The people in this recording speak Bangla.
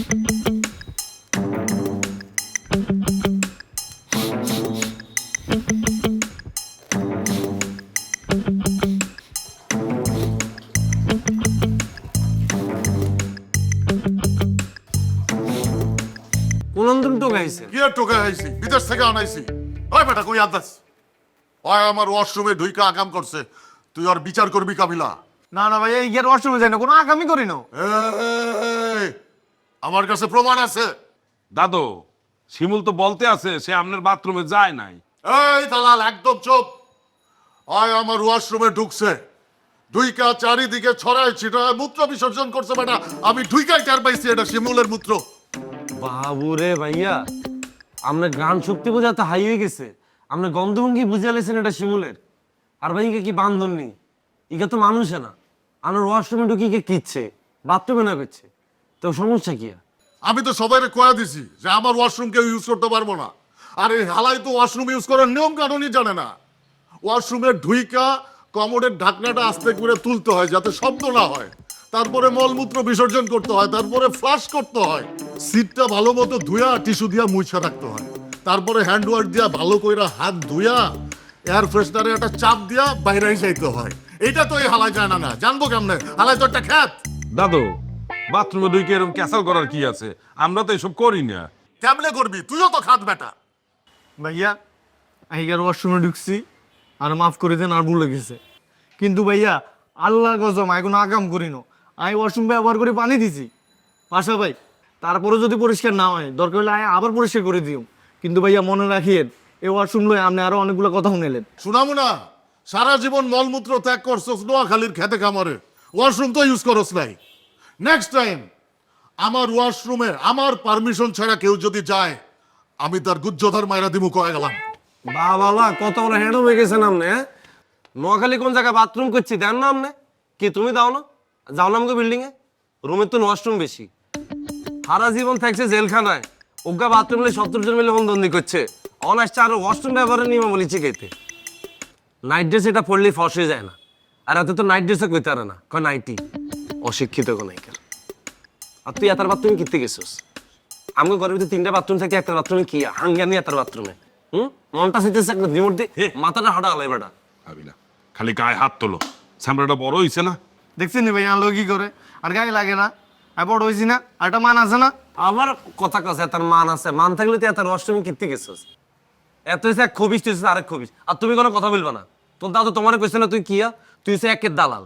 কোন তুমি টোকাইছে আর টোকা আইছি বিদেশ থেকে আনাইছি। ওই বেটা কই আদাস ওই আমার ওয়াশরুমে ঢুইকা আকাম করছে। তুই আর বিচার করবি কাবিলা? না না ভাই এই গিয়ার ওয়াশরুমে যাই না কোনো আগামী করি না। আমার কাছে প্রমাণ আছে। দাদু শিমুল তো বলতে আছে সে আপনার বাথরুমে যায় নাই। এই দালাল একদম চুপ। আয় আমার ওয়াশরুমে ঢুকছে। ঢুইকা চারিদিকে ছড়ায় ছিটায় মূত্র বিসর্জন করছে বেটা। আমি ঢুইকাই টের পাইছি এটা শিমুলের মূত্র। বাবু রে ভাইয়া আপনার গান শক্তি বোঝা তো হাই হয়ে গেছে। আপনার গন্ধভঙ্গি বুঝে লেছেন এটা শিমুলের। আর ভাইকে কি বান্ধন নেই ইকে তো মানুষে না। আপনার ওয়াশরুমে ঢুকে ইকে কিচ্ছে? বাথরুমে না করছে। তো সমস্যা কি? আমি তো সবাইকে কয়া দিছি যে আমার ওয়াশরুম কেউ ইউজ করতে পারব না। আর এই হালাই তো ওয়াশরুম ইউজ করার নিয়ম কানুনই জানে না। ওয়াশরুমের ঢুইকা কমোডের ঢাকনাটা আস্তে করে তুলতে হয় যাতে শব্দ না হয়। তারপরে মলমূত্র বিসর্জন করতে হয় তারপরে ফ্লাশ করতে হয়। সিটটা ভালো মতো ধুয়া টিস্যু দিয়া মুছা রাখতে হয়। তারপরে হ্যান্ড ওয়াশ দিয়া ভালো কইরা হাত ধুয়া এয়ার ফ্রেশনারে একটা চাপ দিয়া বাইরে যাইতে হয়। এটা তো এই হালাই জানা না। জানব কেমনে? হালাই তো একটা খ্যাত। দাদু বাথরুমে ঢুকে এরকম ক্যাসাল করার কি আছে? আমরা তো এসব করি না। কেমনে করবি? তুইও তো খাত বেটা ভাইয়া আহিগার ওয়াশরুমে ঢুকছি আর মাফ করে দেন আর ভুলে গেছে। কিন্তু ভাইয়া আল্লাহর গজম আমি কোনো আগাম করি না। আমি ওয়াশরুম ব্যবহার করে পানি দিছি। পাশা ভাই তারপরে যদি পরিষ্কার না হয় দরকার হলে আমি আবার পরিষ্কার করে দিও। কিন্তু ভাইয়া মনে রাখিয়েন এই ওয়াশরুম লয়ে আপনি আরও অনেকগুলো কথা শুনেলেন শুনামু না সারা জীবন মলমূত্র ত্যাগ করছস নোয়াখালীর খেতে খামারে। ওয়াশরুম তো ইউজ করস নাই। নেক্সট টাইম আমার ওয়াশরুমে আমার পারমিশন ছাড়া কেউ যদি যায়, আমি তার গুজ্জধার মায়েরা দিমু, কয়ে গেলাম। বাবা কত বড় হ্যান্ড হয়ে গেছেন আপনি হ্যাঁ? নোয়াখালী কোন জায়গায় বাথরুম করছি, দেন না আপনি কি, তুমি দাও না? যাও না আমাকে বিল্ডিং এ? রুমের তো ওয়াশরুম বেশি। সারা জীবন থাকছে জেলখানায়। ওগা বাথরুম মিলে সত্তর জন মিলে হন্দন্দি করছে। অন আসছে আর ওয়াশরুম ব্যবহারের নিয়ম বলেছি চিকেতে নাইট ড্রেস এটা পড়লেই ফস হয়ে যায় না। আর এত তো নাইট ড্রেসও কইতে না, কয় নাইটি অশিক্ষিত কোন আর তুই এতার বাথরুমে কিনতে গেছিস? আমি ঘরের ভিতরে তিনটা বাথরুম থাকে একটা বাথরুমে কি? হাঙ্গানি এতার বাথরুমে। হুম? মনটা চাইতেছে একটা রিমোট দিয়ে মাথাটা হাঁটা আলাই বেটা। ভাবিলা খালি গায়ে হাত তোলো। স্যামরাটা বড় হইছে না? দেখছেন নি ভাইয়া আলো কি করে? আর গায়ে লাগে না। আর বড় হয়েছি না আর একটা মান আছে না? আবার কথা কাছে তার মান আছে। মান থাকলে তুই এত অষ্টমী কিনতে গেছিস। এত হচ্ছে এক খবিস তুই আরেক খবিস আর তুমি কোনো কথা বলবা না। তোর দাদু তোমার কইছে না তুই কিয়া? তুই হচ্ছে একের দালাল।